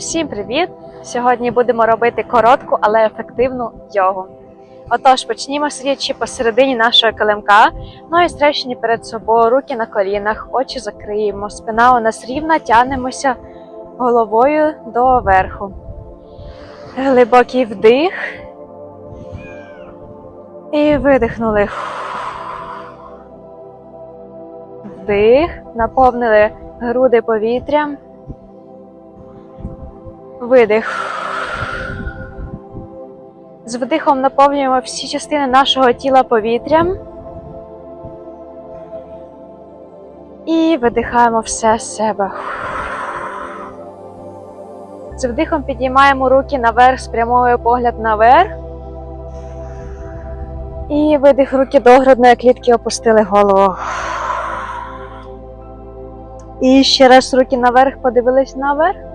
Всім привіт! Сьогодні будемо робити коротку, але ефективну йогу. Отож, почнімо сидячи посередині нашого килимка, ноги стрещені перед собою, руки на колінах, очі закриємо, спина у нас рівна, тягнемося головою до верху. Глибокий вдих. І видихнули. Вдих, наповнили груди повітрям. Видих. З вдихом наповнюємо всі частини нашого тіла повітрям. І видихаємо все з себе. З вдихом підіймаємо руки наверх, спрямовує погляд наверх. І видих руки до грудної клітки опустили голову. І ще раз руки наверх, подивились наверх.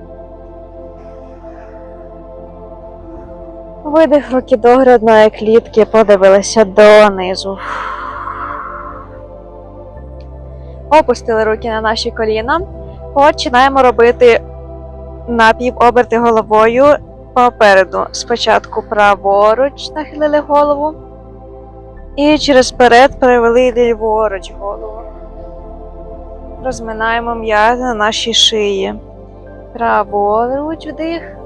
Видих руки до грудної клітки, подивилися донизу. Опустили руки на наші коліна. Починаємо робити напівоберти головою попереду. Спочатку праворуч нахилили голову. І через перед перевели ліворуч голову. Розминаємо м'язи на нашій шиї. Праворуч вдих.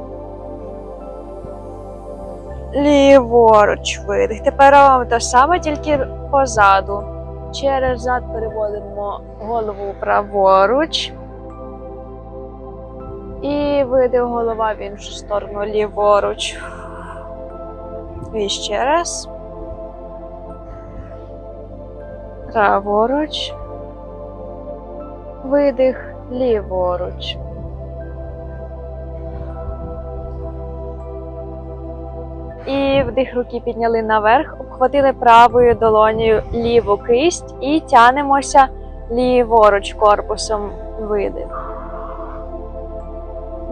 Ліворуч видих. Тепер робимо те саме, тільки позаду. Через зад переводимо голову праворуч. І видих голова в іншу сторону ліворуч. І ще раз. Праворуч. Видих ліворуч. Вдих руки підняли наверх, обхватили правою долонею ліву кисть і тянемося ліворуч корпусом. Видих.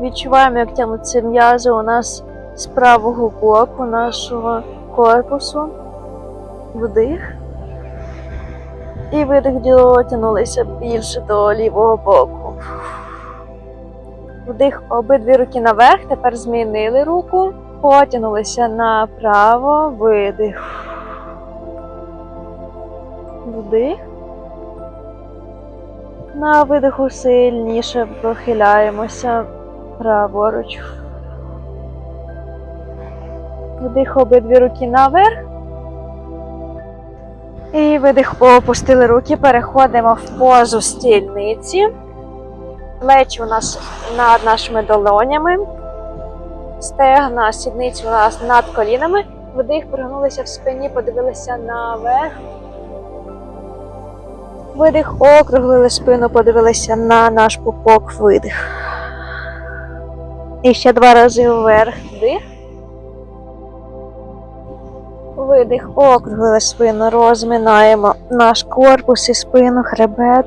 Відчуваємо, як тягнуться м'язи у нас з правого боку нашого корпусу. Вдих. І видих дотягнулися більше до лівого боку. Вдих обидві руки наверх, тепер змінили руку. Потягнулися направо, видих. Вдих. На видиху сильніше прохиляємося праворуч. Вдих обидві руки наверх. І видих опустили руки, переходимо в позу стільниці. Плечі у нас над нашими долонями. Стегна, сідниці у нас над колінами. Вдих, пригнулися в спині, подивилися наверх. Видих, округлили спину, подивилися на наш пупок, видих. І ще два рази вверх. Вдих. Видих, округлили спину, розминаємо наш корпус і спину, хребет.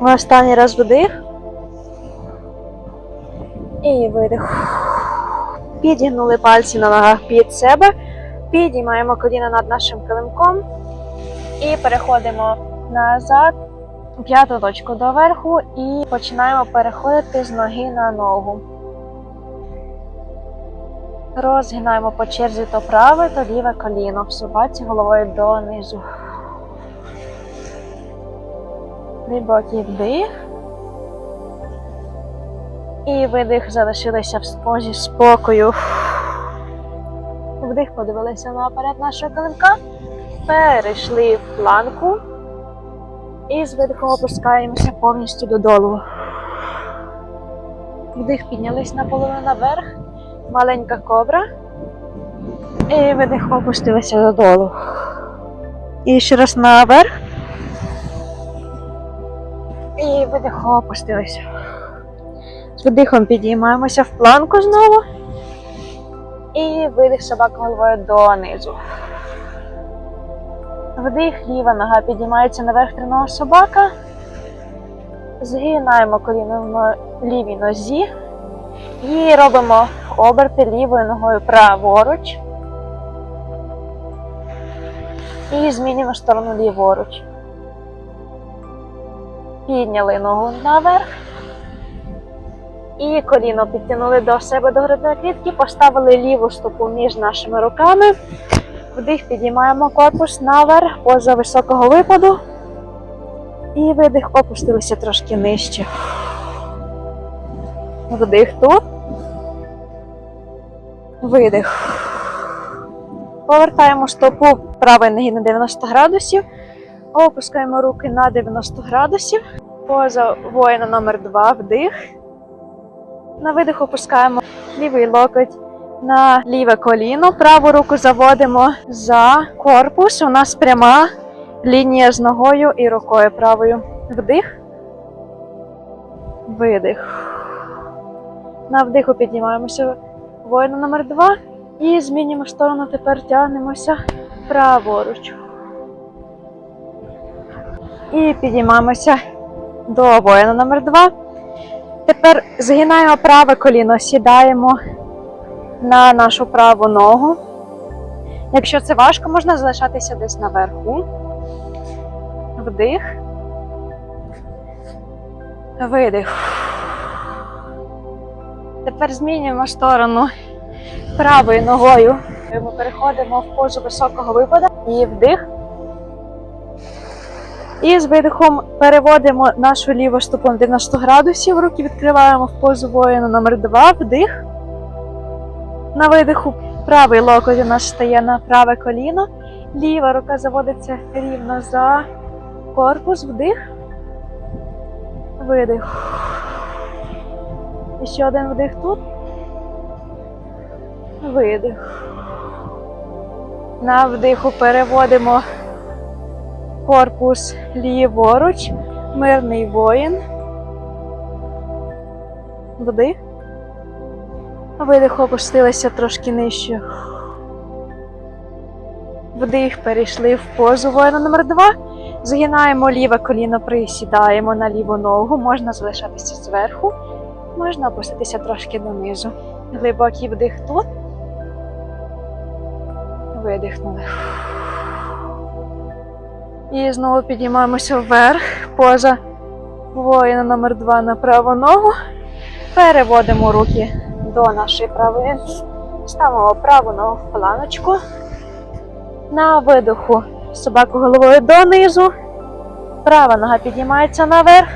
Останній раз вдих. І видих. Підігнули пальці на ногах під себе, підіймаємо коліна над нашим килимком і переходимо назад, п'яту точку доверху, і починаємо переходити з ноги на ногу. Розгинаємо по черзі то праве, то ліве коліно в головою донизу. Глибокий вдих. І видих залишилися в позі спокою. Вдих, подивилися наперед нашого килимка. Перейшли в планку. І з видихом опускаємося повністю додолу. Вдих, піднялись наполовину наверх. Маленька кобра. І видих опустилися додолу. І ще раз наверх. І видих опустилися. З видихом підіймаємося в планку знову. І видих собака головою донизу. Вдих, ліва нога підіймається наверх тренова собака. Згинаємо коліно в лівій нозі. І робимо оберти лівою ногою праворуч. І змінюємо сторону ліворуч. Підняли ногу наверх. І коліно підтягнули до себе до грудної клітки, поставили ліву стопу між нашими руками. Вдих, підіймаємо корпус наверх, поза високого випаду. І видих, опустилися трошки нижче. Вдих тут. Видих. Повертаємо стопу правої ноги на 90 градусів. Опускаємо руки на 90 градусів. Поза воїна номер 2 вдих. На видих опускаємо лівий локоть на ліве коліно. Праву руку заводимо за корпус. У нас пряма лінія з ногою і рукою правою. Вдих. Видих. На вдиху піднімаємося воїна номер 2 і змінюємо сторону. Тепер тягнемося праворуч. І підіймаємося до воїна номер 2. Тепер згинаємо праве коліно, сідаємо на нашу праву ногу. Якщо це важко, можна залишатися десь наверху. Вдих. Видих. Тепер змінюємо сторону правою ногою. Ми переходимо в позу високого випада і вдих. І з видихом переводимо нашу ліву стопу на 90 градусів. Руки відкриваємо в позу воїна номер 2 вдих. На видиху правий локоть у нас стає на праве коліно. Ліва рука заводиться рівно за корпус, вдих. Видих. І ще один вдих тут. Видих. На вдиху переводимо корпус ліворуч, мирний воїн. Вдих. Видих опустилися трошки нижче. Вдих, перейшли в позу воїна номер 2. Згинаємо ліве коліно, присідаємо на ліву ногу. Можна залишатися зверху, можна опуститися трошки донизу. Глибокий вдих тут. Видихнули. І знову підіймаємося вверх, поза воїна номер 2 на праву ногу. Переводимо руки до нашої правої. Ставимо праву ногу в планочку. На видоху собаку головою донизу. Права нога піднімається наверх.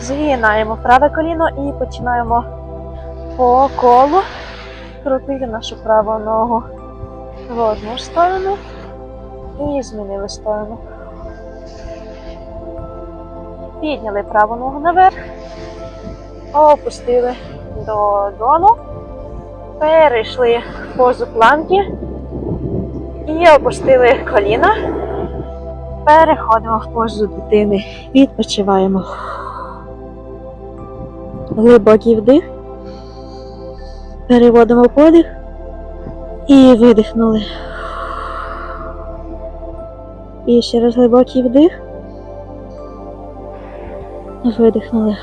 Згинаємо праве коліно і починаємо по колу крутити нашу праву ногу в одну сторону і змінили сторону. Підняли праву ногу наверх, опустили додолу, перейшли в позу планки і опустили коліна. Переходимо в позу дитини. Відпочиваємо. Глибокий вдих. Переводимо подих і видихнули. І ще раз глибокий вдих. Видихнули.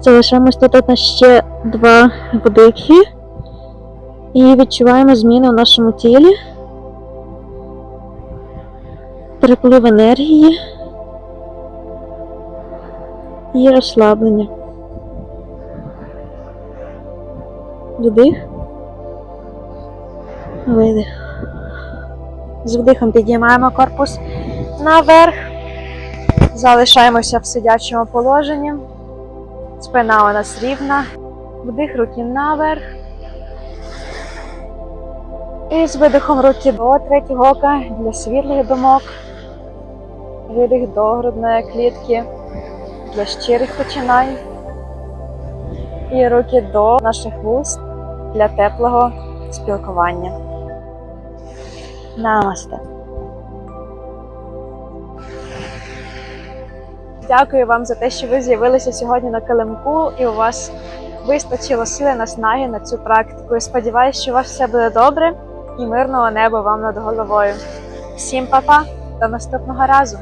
Залишаємось тут на ще два вдихи. І відчуваємо зміни в нашому тілі. Переплив енергії і розслаблення. Вдих. Видих. З вдихом підіймаємо корпус наверх. Залишаємося в сидячому положенні. Спина у нас рівна. Вдих руки наверх. І з видихом руки до третього ока для світлих думок. Видих до грудної клітки для щирих починань. І руки до наших вуст для теплого спілкування. Намасте. Дякую вам за те, що ви з'явилися сьогодні на килимку і у вас вистачило сили наснаги на цю практику. Я сподіваюся, що у вас все буде добре і мирного неба вам над головою. Всім па-па, до наступного разу!